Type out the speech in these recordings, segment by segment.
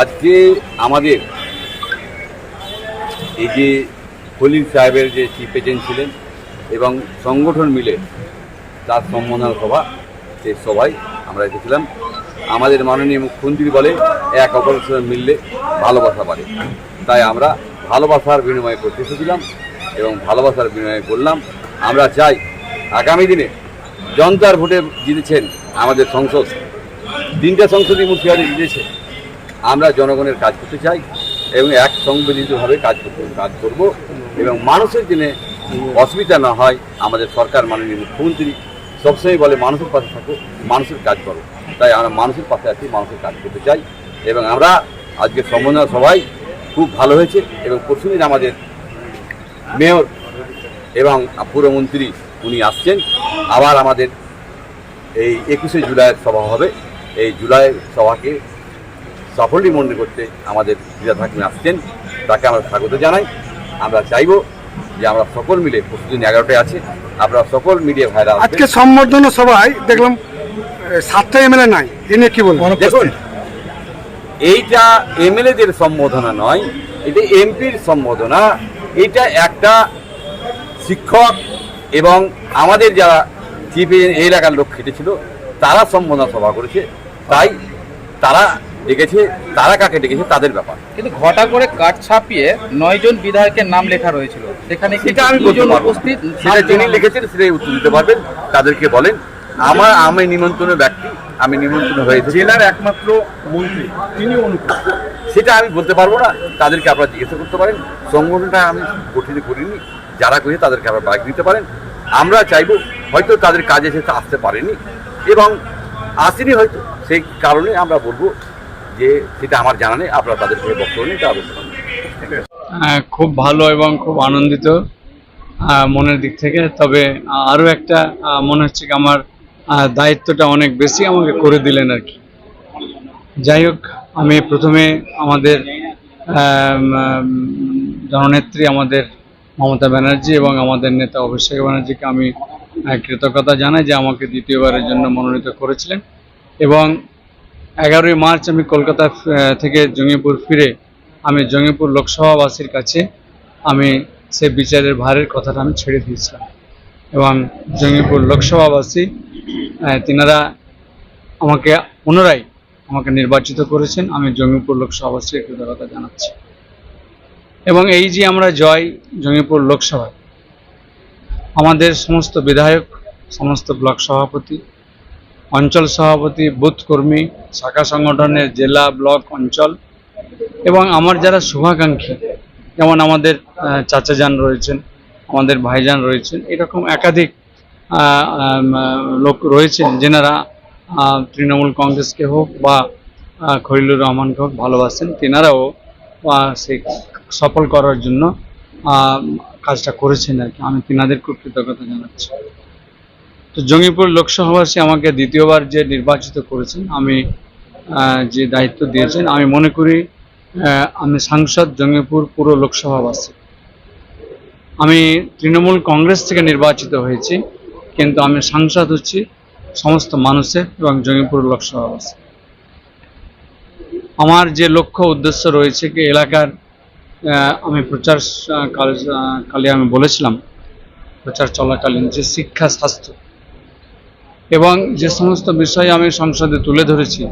আজকে আমাদের এই যে খলিল সাহেবের যে চিফ এজেন্ট ছিলেন এবং সংগঠন মিলে তার সম্বোধনা সভা, সেই সভায় আমরা এসেছিলাম। আমাদের মাননীয় মুখ্যমন্ত্রী বলে এক অপরের সঙ্গে মিললে ভালোবাসা বাড়ে। তাই আমরা ভালোবাসার বিনিময় করতে এসেছিলাম এবং ভালোবাসার বিনিময় করলাম। আমরা চাই আগামী দিনে জনতার ভোটে জিতেছেন আমাদের সংসদ। তিনটা সংসদই মুখ্যমন্ত্রী জিতেছে। আমরা জনগণের কাজ করতে চাই এবং এক সংবেদিতভাবে কাজ করতে কাজ করব এবং মানুষের জন্য অসুবিধা না হয়, আমাদের সরকার মাননীয় মুখ্যমন্ত্রী সবসময় বলে, মানুষের পাশে থাকো, মানুষের কাজ করো। তাই আমরা মানুষের পাশে আছি, মানুষের কাজ করতে চাই এবং আমরা আজকে সম্বোধনা সবাই খুব ভালো হয়েছে এবং পরশুদিন আমাদের মেয়র এবং পুরমন্ত্রী উনি আসছেন। আবার আমাদের এই একুশে জুলাইয়ের সভা হবে। এই জুলাই সভাকে সাফল্যী মন্দির করতে আমাদের ক্রীড়া থাকবেন আসছেন। তাকে আমরা স্বাগত জানাই। আমরা চাইব যে আমরা সকল মিলে প্রতিদিন এগারোটায় আছে আপনারা সকল মিডিয়া ভাইরা আজকে সম্বর্ধনা সবাই দেখলাম সাতটা এমএলএ নাই। এ নিয়ে কি বলব? দেখুন এইটা এমএলএদের সম্বোধনা নয় এটা এমপির সম্বোধনা। এটা একটা শিক্ষক এবং আমাদের যারা চিফ এলাকার লোক খেটেছিল তারা সম্বোধনা সভা করেছে। তাই তারা ডেকেছে তারা কাকে ডেকেছে তাদের ব্যাপার। কিন্তু ঘটা করে কাঠ ছাপিয়ে নয় জন বিধায়কের নাম লেখা রয়েছিল। সেখানে সেটা আমি বলতে। উপস্থিত? সেটা যিনি লিখেছেন সেটাই উত্তর দিতে পারবেন। তাদেরকে বলেন আমার আমি নিমন্ত্রণের ব্যক্তি আমি নিমন্ত্রণ হয়েছে জেলার একমাত্র মন্ত্রী তিনি অনুপস্থিত। সেটা আমি বলতে পারব না। তাদেরকে আপনারা জিজ্ঞাসা করতে পারেন। সংগঠনটা আমি গঠিত করিনি। যারা করেছে তাদেরকে আপনারা বাইক দিতে পারেন। আমরা চাইব হয়তো তাদের কাজে সে আসতে পারেনি। এবং আসেনি হয়তো। সেই কারণে আমরা বলব যে সেটা আমার জানা নেই আপনারা তাদেরকে বক্তব্য নিতে আবেদন আহ, খুব ভালো এবং খুব আনন্দিত মনের দিক থেকে। তবে আরও একটা মনে হচ্ছে কি আমার দায়িত্বটা অনেক বেশি আমাকে করে দিলেন আর কি। যাই হোক আমি প্রথমে আমাদের আম, আম, জননেত্রী আমাদের মমতা ব্যানার্জি এবং আমাদের নেতা অভিষেক ব্যানার্জিকে আমি কৃতজ্ঞতা জানাই যে আমাকে দ্বিতীয়বারের জন্য মনোনীত করেছিলেন। এবং এগারোই মার্চ আমি কলকাতা থেকে জঙ্গিপুর ফিরে আমি জঙ্গিপুর লোকসভাবাসীর কাছে আমি সে বিচারের ভারের কথাটা আমি ছেড়ে দিয়েছিলাম। এবং জঙ্গিপুর লোকসভাবাসী তিনারা আমাকে পুনরায় আমাকে নির্বাচিত করেছেন। আমি জঙ্গিপুর লোকসভাবাসীর কৃতজ্ঞতা জানাচ্ছি। এবং এই যে আমরা জয় জঙ্গিপুর লোকসভায়, আমাদের সমস্ত বিধায়ক, সমস্ত ব্লক সভাপতি অঞ্চল সভাপতি, বুথ কর্মী, শাখা সংগঠনের জেলা ব্লক অঞ্চল এবং আমার যারা শুভাকাঙ্ক্ষী, যেমন আমাদের চাচাজান রয়েছেন, আমাদের ভাইজান রয়েছেন, এরকম একাধিক লোক রয়েছেন যেনারা তৃণমূল কংগ্রেসকে হোক বা খলিলুর রহমানকে হোক ভালোবাসেন, তেনারাও সেই সফল করার জন্য কাজটা করেছেন আর কি। আমি তিনাদের খুব কৃতজ্ঞতা জানাচ্ছি। তো জঙ্গিপুর লোকসভাবাসী আমাকে দ্বিতীয়বার যে নির্বাচিত করেছেন, আমি যে দায়িত্ব দিয়েছেন, আমি মনে করি আমি সাংসদ জঙ্গিপুর পুরো লোকসভাবাসী। আমি তৃণমূল কংগ্রেস থেকে নির্বাচিত হয়েছি, কিন্তু আমি সাংসদ হচ্ছি সমস্ত মানুষের এবং জঙ্গিপুর লোকসভাবাসী। আমার যে লক্ষ্য উদ্দেশ্য রয়েছে কি, এলাকার আমি প্রচার কাল আমি বলেছিলাম, প্রচার চলাকালীন যে শিক্ষা স্বাস্থ্য এবং যে সমস্ত বিষয় আমি সংসদে তুলে ধরেছি,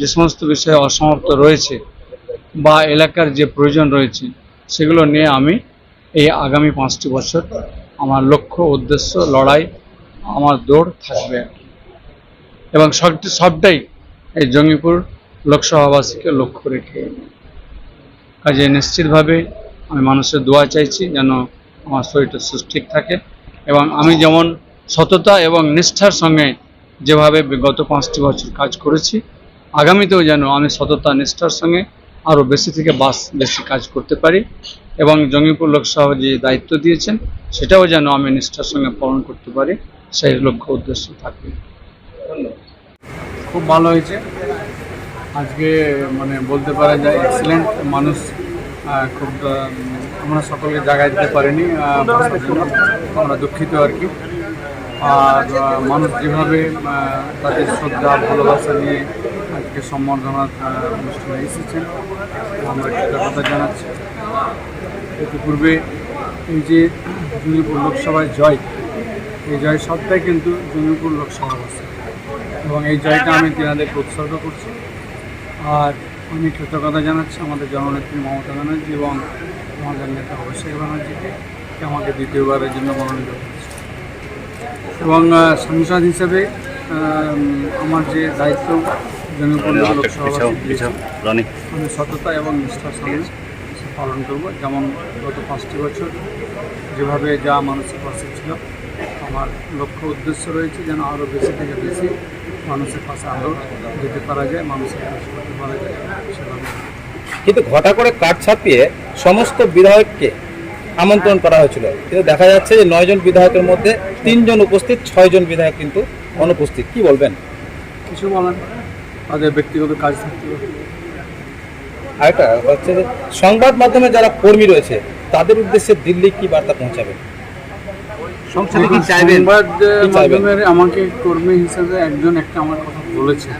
যে সমস্ত বিষয় অসমাপ্ত রয়েছে বা এলাকার যে প্রয়োজন রয়েছে, সেগুলো নিয়ে আমি এই আগামী পাঁচটি বছর আমার লক্ষ্য, উদ্দেশ্য, লড়াই, আমার দৌড় থাকবে এবং সবটি, সবটাই এই জঙ্গিপুর লোকসভাবাসীকে লক্ষ্য রেখে। কাজে নিশ্চিতভাবে আমি মানুষের দোয়া চাইছি যেন আমার শরীরটা সুস্থিক থাকে এবং আমি যেমন সততা এবং নিষ্ঠার সঙ্গে যেভাবে গত পাঁচটি বছর কাজ করেছি, আগামীতেও যেন আমি সততা, নিষ্ঠার সঙ্গে আরও বেশি থেকে বাস, বেশি কাজ করতে পারি এবং জঙ্গিপুর লোকসভা যে দায়িত্ব দিয়েছেন, সেটাও যেন আমি নিষ্ঠার সঙ্গে পালন করতে পারি, সেই লক্ষ্য উদ্দেশ্য থাকবে। খুব ভালো হয়েছে। আজকে মানে বলতে পারা যায় এক্সিলেন্ট মানুষ খুব আমরা সকলকে জায়গায় দিতে পারিনি। আমরা দুঃখিত আর কি। আর মানুষ যেভাবে তাদের শ্রদ্ধা, ভালোবাসা নিয়ে আজকে আমাকে সম্বর্ধনার অনুষ্ঠানে এসেছেন আমরা কৃতজ্ঞতা জানাচ্ছি। ইতিপূর্বে এই যে জঙ্গিপুর লোকসভায় জয়, এই জয় সবটাই কিন্তু জঙ্গিপুর লোকসভা আছে এবং এই জয়টা আমি তেনাদেরকে উৎসর্গ করছি। আর আমি কৃতজ্ঞতা জানাচ্ছি, আমাদের জননেত্রী মমতা ব্যানার্জি এবং আমাদের নেতা অভিষেক ব্যানার্জিকে আমাকে দ্বিতীয়বারের জন্য মনোনীত এবং সাংসদ হিসেবে আমার যে দায়িত্ব লোকসভা আমি সততা এবং নিষ্ঠার সঙ্গে পালন করব। যেমন গত পাঁচটি বছর যেভাবে যা মানুষের পাশে ছিল আমার লক্ষ্য উদ্দেশ্য রয়েছে যেন আরও বেশি থেকে বেশি মানুষের পাশে আরও যেতে পারা যায় মানুষের কাজ করতে পারা যায় সেভাবে। কিন্তু ঘটা করে কার্ড ছাপিয়ে সমস্ত বিধায়ককে আমন্ত্রণ করা হয়েছিল। কিন্তু দেখা যাচ্ছে যে নয়জন বিধায়কের মধ্যে তিনজন উপস্থিত ছয়জন বিধায়ক কিন্তু অনুপস্থিত। কি বলবেন? কিছু বলেন। তাদের ব্যক্তিগত কাজ থাকতে আরেকটা হচ্ছে যে সংবাদ মাধ্যমে যারা কর্মী রয়েছে তাদের উদ্দেশ্যে দিল্লি কি বার্তা পৌঁছাবে? সংবাদ? মাধ্যমের আমাকে কর্মী হিসেবে একজন একটা আমার কথা বলেছে।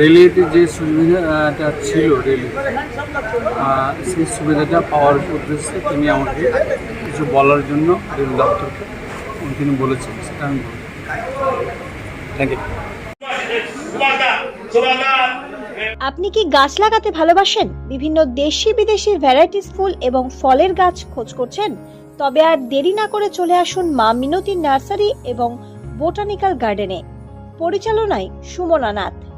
রেলিতে যে সুবিধাটা ছিল রেলি সেই সুবিধাটা পাওয়ার উদ্দেশ্যে তিনি আমাকে কিছু বলার জন্য রেল দপ্তরকে তিনি বলেছেন, সেটা আমি বলব। থ্যাংক ইউ আপনি কি গাছ লাগাতে ভালোবাসেন? বিভিন্ন দেশি বিদেশি ভ্যারাইটিস ফুল এবং ফলের গাছ খোঁজ করছেন? তবে আর দেরি না করে চলে আসুন মা মিনতি নার্সারি এবং বোটানিক্যাল গার্ডেনে। পরিচালনায় সুমনা নাথ।